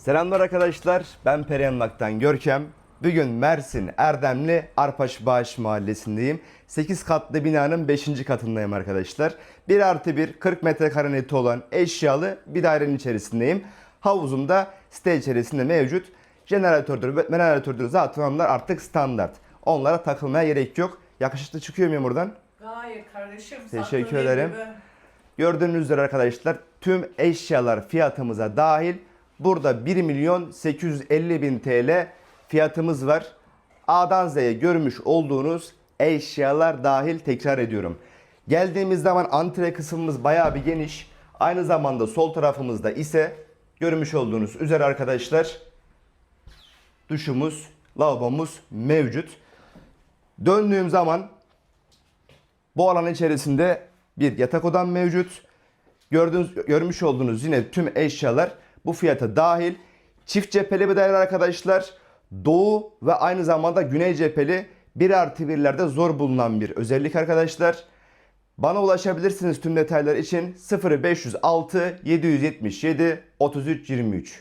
Selamlar arkadaşlar. Ben Periyanmak'tan Görkem. Bugün Mersin Erdemli Arpaş Bağış Mahallesi'ndeyim. 8 katlı binanın 5. katındayım arkadaşlar. 1 artı 1 40 metrekare neti olan eşyalı bir dairenin içerisindeyim. Havuzum da site içerisinde mevcut. Jeneratördür ve generatördür zaten onlar artık standart. Onlara takılmaya gerek yok. Yakışıklı çıkıyor muyum buradan? Gayet kardeşim. Teşekkür ederim. gibi. Gördüğünüz üzere arkadaşlar tüm eşyalar fiyatımıza dahil. Burada 1 milyon 850 bin TL fiyatımız var. A'dan Z'ye görmüş olduğunuz eşyalar dahil tekrar ediyorum. Geldiğimiz zaman antre kısmımız bayağı bir geniş. Aynı zamanda sol tarafımızda ise görmüş olduğunuz üzere arkadaşlar duşumuz, lavabomuz mevcut. Döndüğüm zaman bu alan içerisinde bir yatak odam mevcut. Gördüğünüz, görmüş olduğunuz yine tüm eşyalar bu fiyata dahil. Çift cepheli bir daire arkadaşlar. Doğu ve aynı zamanda güney cepheli 1 artı 1'lerde zor bulunan bir özellik arkadaşlar. Bana ulaşabilirsiniz tüm detaylar için 0506 777 33 23.